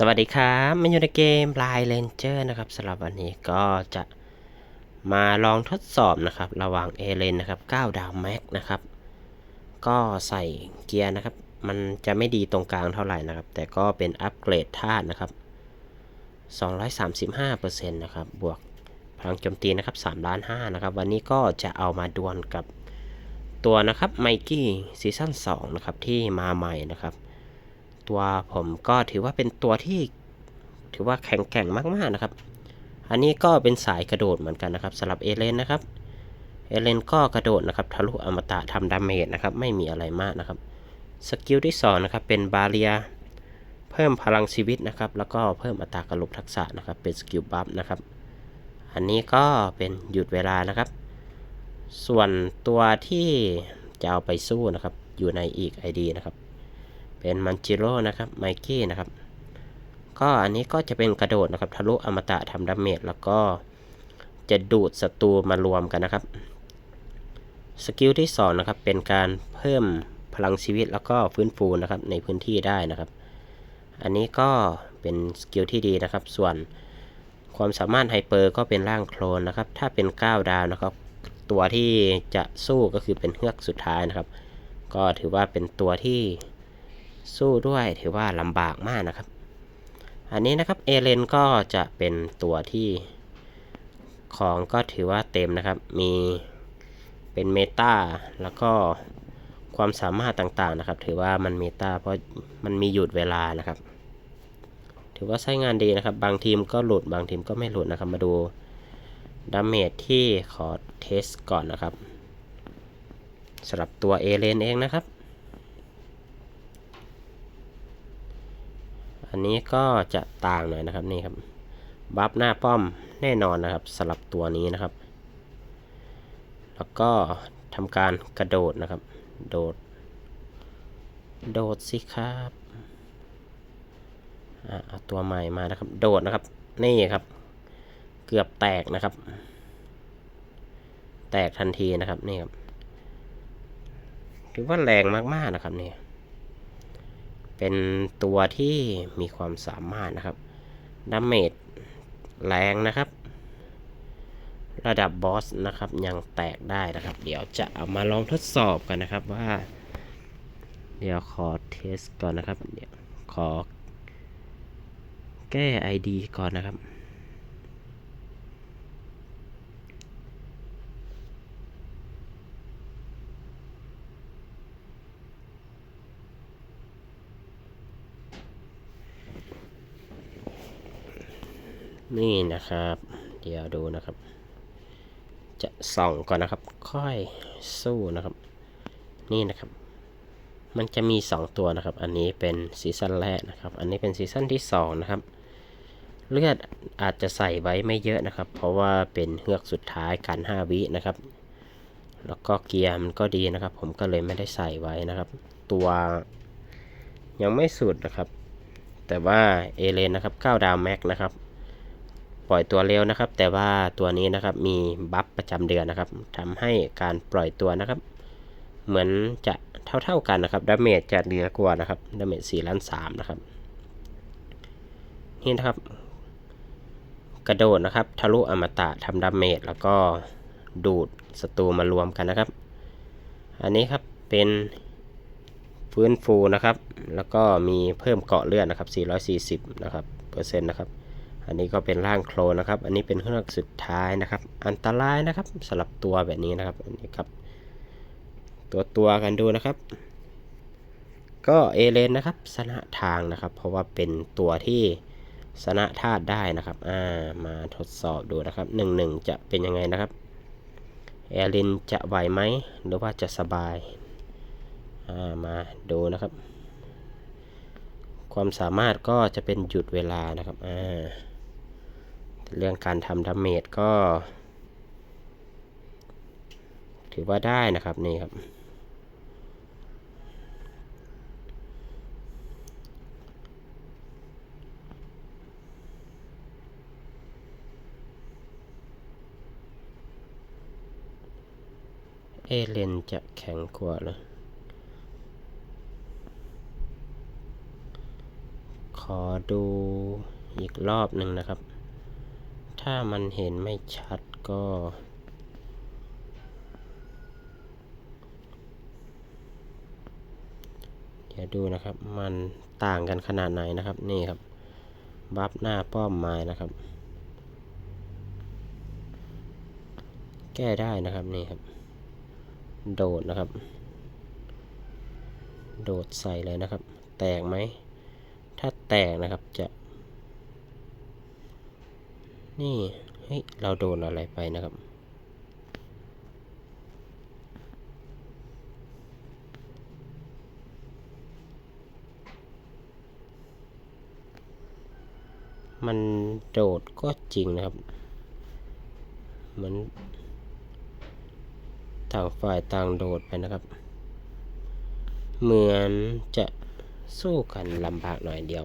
สวัสดีครับมาอยู่ในเกม Line Ranger นะครับสำหรับวันนี้ก็จะมาลองทดสอบนะครับ ระหว่างเอเลนนะครับ 9 ดาวแม็กนะครับ ก็ใส่เกียร์นะครับ มันจะไม่ดีตรงกลางเท่าไหร่นะครับ แต่ก็เป็นอัปเกรดธาตุนะครับ 235%นะครับ บวกพลังโจมตีนะครับ3ล้าน5นะครับ วันนี้ก็จะเอามาดวลกับตัวนะครับไมกี้ซีซั่น2นะครับที่มาใหม่นะครับ ตัวผมก็ถือว่าเป็นตัวที่ถือว่าแข็งแกร่งมากๆนะครับ อันนี้ก็เป็นสายกระโดดเหมือนกันนะครับสำหรับเอเลนนะครับ เอเลนก็กระโดดนะครับทะลุอมตะทำดาเมจนะครับไม่มีอะไรมากนะครับสกิลที่2นะครับเป็นบาเรียเพิ่มพลังชีวิตนะครับ แล้วก็เพิ่มอัตรากระลุกทักษะนะครับ เป็นสกิลบัฟนะครับ อันนี้ก็เป็นหยุดเวลานะครับ ส่วนตัวที่จะเอาไปสู้นะครับ อยู่ในอีก ID นะครับ เป็นมันจิโร่นะครับไมกี้นะครับก็อันนี้ก็จะเป็นกระโดดนะครับทะลุอมตะทำดาเมจแล้วก็จะดูดศัตรูมารวมกันนะครับสกิลที่2นะครับเป็นการเพิ่มพลังชีวิตแล้วก็ฟื้นฟูนะครับในพื้นที่ได้นะครับ อันนี้ก็เป็นสกิลที่ดีนะครับ ส่วนความสามารถไฮเปอร์ก็เป็นร่างโคลนนะครับ ถ้าเป็น 9 ดาวนะครับ ตัวที่จะสู้ก็คือเป็นเฮือกสุดท้ายนะครับ ก็ถือว่าเป็นตัวที่ สู้ด้วยถือว่าลำบากมากนะครับ อันนี้นะครับเอเลนก็จะเป็นตัวที่ของก็ถือว่าเต็มนะครับ มีเป็นเมตาแล้วก็ความสามารถต่างๆนะครับ ถือว่ามันเมตาเพราะมันมีหยุดเวลานะครับ ถือว่าใช้งานดีนะครับ บางทีมก็หลุดบางทีมก็ไม่หลุดนะครับ มาดูดาเมจที่ขอเทสก่อนนะครับสำหรับตัวเอเลนเองนะครับ อันนี้ก็จะต่างหน่อยนะครับนี่ครับบัฟหน้าป้อมแน่นอนนะครับสลับตัวนี้นะครับ แล้วก็ทำการกระโดดนะครับ โดด โดดสิครับเอาตัวใหม่มานะครับ โดดนะครับ นี่ครับ เกือบแตกนะครับ แตกทันทีนะครับนี่ครับถือว่าแรงมากๆนะครับนี่ เป็นตัวที่มีความสามารถนะครับดาเมจแรงนะครับ ระดับบอสนะครับยังแตกได้นะครับ เดี๋ยวจะเอามาลองทดสอบกันนะครับว่า เดี๋ยวขอเทสก่อนนะครับ เดี๋ยวขอแก้ ID ก่อนนะครับ นี่นะครับ เดี๋ยวดูนะครับ จะส่องก่อนนะครับ ค่อยสู้นะครับ นี่นะครับ มันจะมี 2 ตัวนะครับ อันนี้เป็นซีซั่นแรกนะครับ อันนี้เป็นซีซั่นที่ 2 นะครับ เลือดอาจจะใส่ไว้ไม่เยอะนะครับ เพราะว่าเป็นเฮือกสุดท้ายการ5วินะครับ แล้วก็เกียร์มันก็ดีนะครับ ผมก็เลยไม่ได้ใส่ไว้นะครับ ตัวยังไม่สุดนะครับ แต่ว่าเอเลนนะครับ9ดาวแม็กนะครับ ปล่อยตัวเร็วนะครับ แต่ว่าตัวนี้นะครับมีบัฟประจำเดือนนะครับทำให้การปล่อยตัวนะครับ เหมือนจะเท่าๆกันนะครับดาเมจจะเหนือกว่านะครับดาเมจ4ล้าน3นะครับนี่นะครับ กระโดดนะครับ ทะลุอมตะทำดาเมจแล้วก็ดูดศัตรูมารวมกันนะครับ อันนี้ครับเป็นฟื้นฟูนะครับ แล้วก็มีเพิ่มเกาะเลือดนะครับ 440 นะครับ เปอร์เซ็นต์นะครับ อันนี้ก็เป็นร่างโคลนะครับ อันนี้เป็นเครื่องสุดท้ายนะครับ อันตรายนะครับสำหรับตัวแบบนี้นะครับ อันนี้ครับ ตัวตัวกันดูนะครับ ก็เอเลนนะครับสนะทางนะครับ เพราะว่าเป็นตัวที่สนะธาตุได้นะครับ อ่า มาทดสอบดูนะครับหนึ่งหนึ่งจะเป็นยังไงนะครับ เอเลนจะไหวไหม หรือว่าจะสบาย อ่า มาดูนะครับ ความสามารถก็จะเป็นหยุดเวลานะครับ อ่า เรื่องการทำดาเมจก็ ถือว่าได้นะครับนี่ครับ เอเลนจะแข็งกว่าเลยขออดูอีกรอบหนึ่งนะครับ ถ้ามันเห็นไม่ชัดก็ เดี๋ยวดูนะครับ มันต่างกันขนาดไหนนะครับ นี่ครับ บัฟหน้าป้อมไม้นะครับ แก้ได้นะครับนี่ครับ โดดนะครับ โดดใส่เลยนะครับ แตกไหม ถ้าแตกนะครับจะ นี่ เฮ้ย เราโดนอะไรไปนะครับ มันโดดก็จริงนะครับ เหมือนต่างฝ่ายต่างโดดไปนะครับ เหมือนจะสู้กันลำบากหน่อยเดียว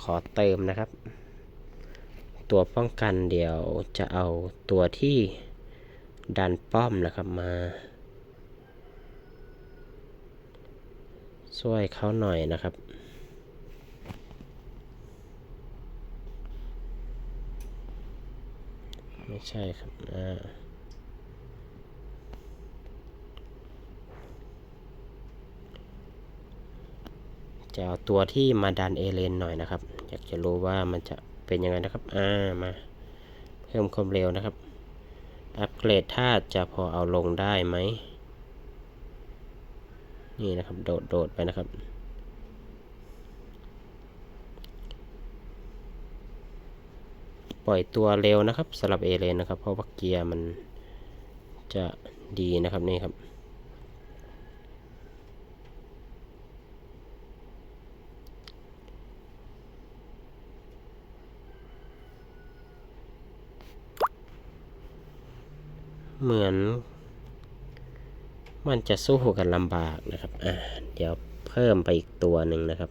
ขอเติมนะครับ ตัวป้องกันเดี๋ยวจะเอาตัวที่ดันป้อมนะครับมา ช่วยเขาหน่อยนะครับไม่ใช่ครับอ่าจะเอาตัวที่มาดันเอเลนหน่อยนะครับ อยากจะรู้ว่ามันจะ เป็นยังไงนะครับ อ่า มาเพิ่มความเร็วนะครับ อัปเกรดธาตุจะพอเอาลงได้ไหม นี่นะครับ โดดโดดไปนะครับ ปล่อยตัวเร็วนะครับสำหรับเอเลนนะครับ เพราะว่าเกียร์มันจะดีนะครับนี่ครับ เหมือน มันจะสู้กันลำบากนะครับ อ่า เดี๋ยวเพิ่มไปอีกตัวหนึ่งนะครับ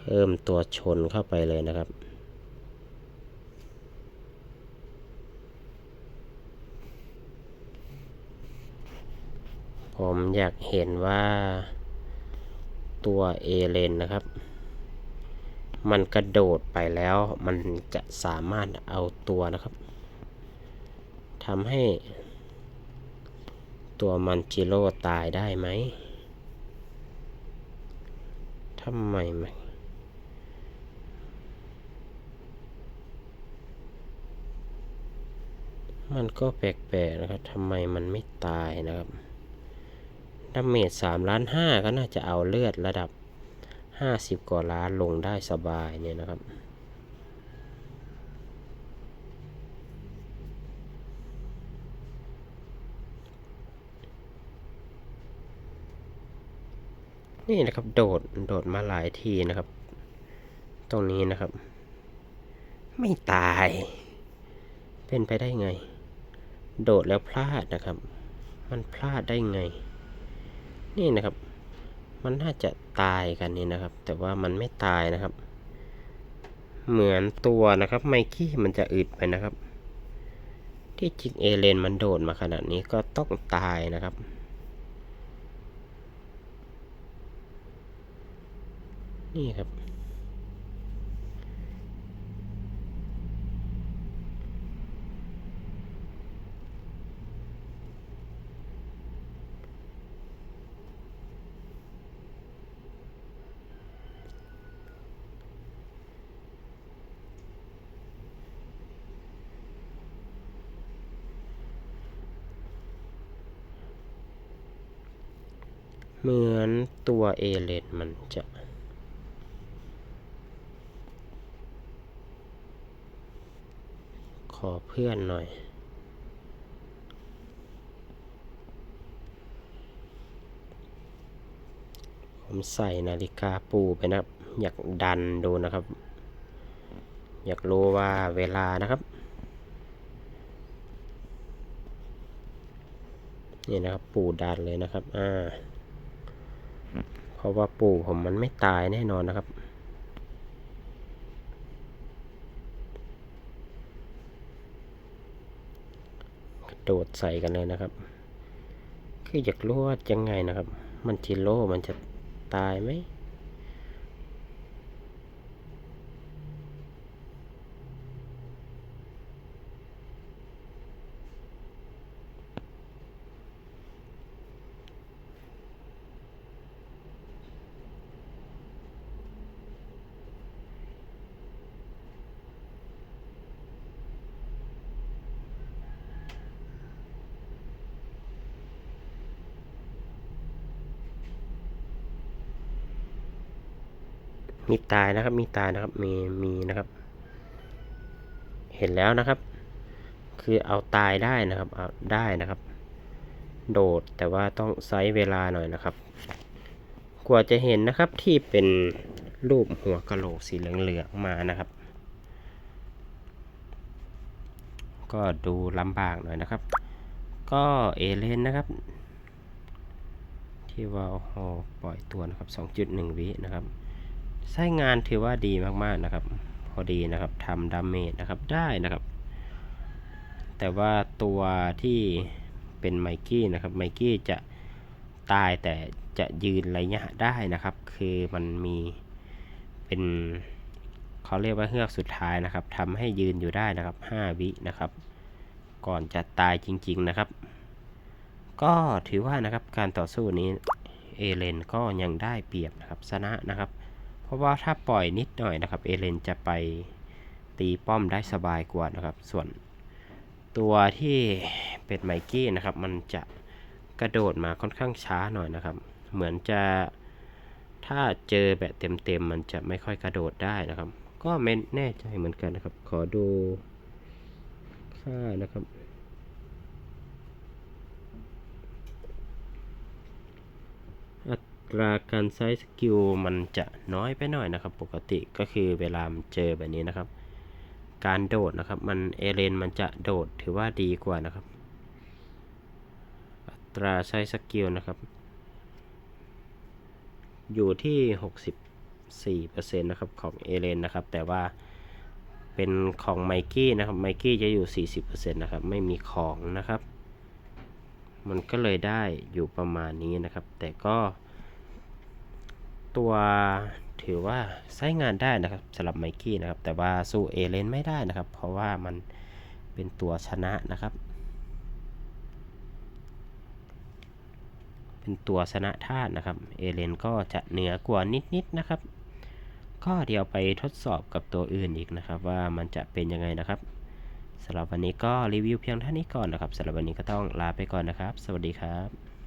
เพิ่มตัวชนเข้าไปเลยนะครับผมอยากเห็นว่าตัวเอเลนนะครับ มันกระโดดไปแล้วมันจะสามารถเอาตัวนะครับทำให้ตัวมันจิโร่ตายได้ไหมทำไมไม่มันก็แปลกๆนะครับ ทำไมมันไม่ตายนะครับดาเมจสามล้านห้าก็น่าจะเอาเลือดระดับ ห้าสิบกว่าล้านลงได้สบายเนี่ยนะครับ นี่นะครับโดดโดดมาหลายทีนะครับ ตรงนี้นะครับ ไม่ตาย เป็นไปได้ไง โดดแล้วพลาดนะครับ มันพลาดได้ไง นี่นะครับ มันน่าจะตายกันนี่นะครับ แต่ว่ามันไม่ตายนะครับ เหมือนตัวนะครับ ไมคี้มันจะอึดไปนะครับ ที่จริงเอเลนมันโดดมาขนาดนี้ก็ต้องตายนะครับนี่ครับ เหมือนตัวเอเลนมันจะขอเพื่อนหน่อยผมใส่นาฬิกาปูไปนะครับอยากดันดูนะครับ อยากรู้ว่าเวลานะครับ นี่นะครับปูดันเลยนะครับ อ่า เพราะว่าปูผมมันไม่ตายแน่นอนนะครับ กระโดดใส่กันเลยนะครับ คืออยากรู้ว่ายังไงนะครับ มันทิโลมันจะตายไหม มีตายนะครับ มีตายนะครับ มี มีนะครับ เห็นแล้วนะครับ คือเอาตายได้นะครับ เอาได้นะครับ โดดแต่ว่าต้องไซส์เวลาหน่อยนะครับ กว่าจะเห็นนะครับที่เป็นรูปหัวกะโหลกสีเหลืองๆมานะครับ ก็ดูลำบากหน่อยนะครับ ก็เอเลนนะครับ ที่ว่าโอ้โหปล่อยตัวนะครับ 2.1 วินะครับ ใช้งานถือว่าดีมากๆนะครับ พอดีนะครับทำดาเมจนะครับได้นะครับ แต่ว่าตัวที่เป็นไมกี้นะครับไมกี้จะตายแต่จะยืนระยะได้นะครับ คือมันมีเป็นเขาเรียกว่าเฮือกสุดท้ายนะครับทำให้ยืนอยู่ได้นะครับ 5 วินะครับ ก่อนจะตายจริง ๆนะครับ ก็ถือว่านะครับการต่อสู้นี้เอเลนก็ยังได้เปรียบนะครับชนะนะครับ ราะว่าถ้าปล่อยนิดหน่อยนะครับ เอเลนจะไปตีป้อมได้สบายกว่านะครับ ส่วนตัวที่เป็นไมกี้นะครับ มันจะกระโดดมาค่อนข้างช้าหน่อยนะครับ เหมือนจะถ้าเจอแบบเต็มๆมันจะไม่ค่อยกระโดดได้นะครับ ก็ไม่แน่ใจเหมือนกันนะครับ ขอดูค่านะครับ อั ตราการใช้สกิลมันจะน้อยไปหน่อยนะครับ ปกติก็คือเวลามันเจอแบบนี้นะครับ การโดดนะครับ มันเอเลนมันจะโดดถือว่าดีกว่านะครับ อัตราใช้สกิลนะครับ อยู่ที่ 64%นะครับของเอเลนนะครับ แต่ว่าเป็นของไมกี้นะครับไมกี้จะอยู่ 40%นะครับ ไม่มีของนะครับ มันก็เลยได้อยู่ประมาณนี้นะครับ แต่ก็ ตัวถือว่าใช้งานได้นะครับสำหรับไมกี้นะครับ แต่ว่าสู้เอเลนไม่ได้นะครับ เพราะว่ามันเป็นตัวชนะนะครับ เป็นตัวชนะธาตุนะครับเอเลนก็จะเหนือกว่านิดๆนะครับ ก็เดี๋ยวไปทดสอบกับตัวอื่นอีกนะครับ ว่ามันจะเป็นยังไงนะครับสำหรับวันนี้ก็รีวิวเพียงเท่านี้ก่อนนะครับสำหรับวันนี้ก็ต้องลาไปก่อนนะครับ สวัสดีครับ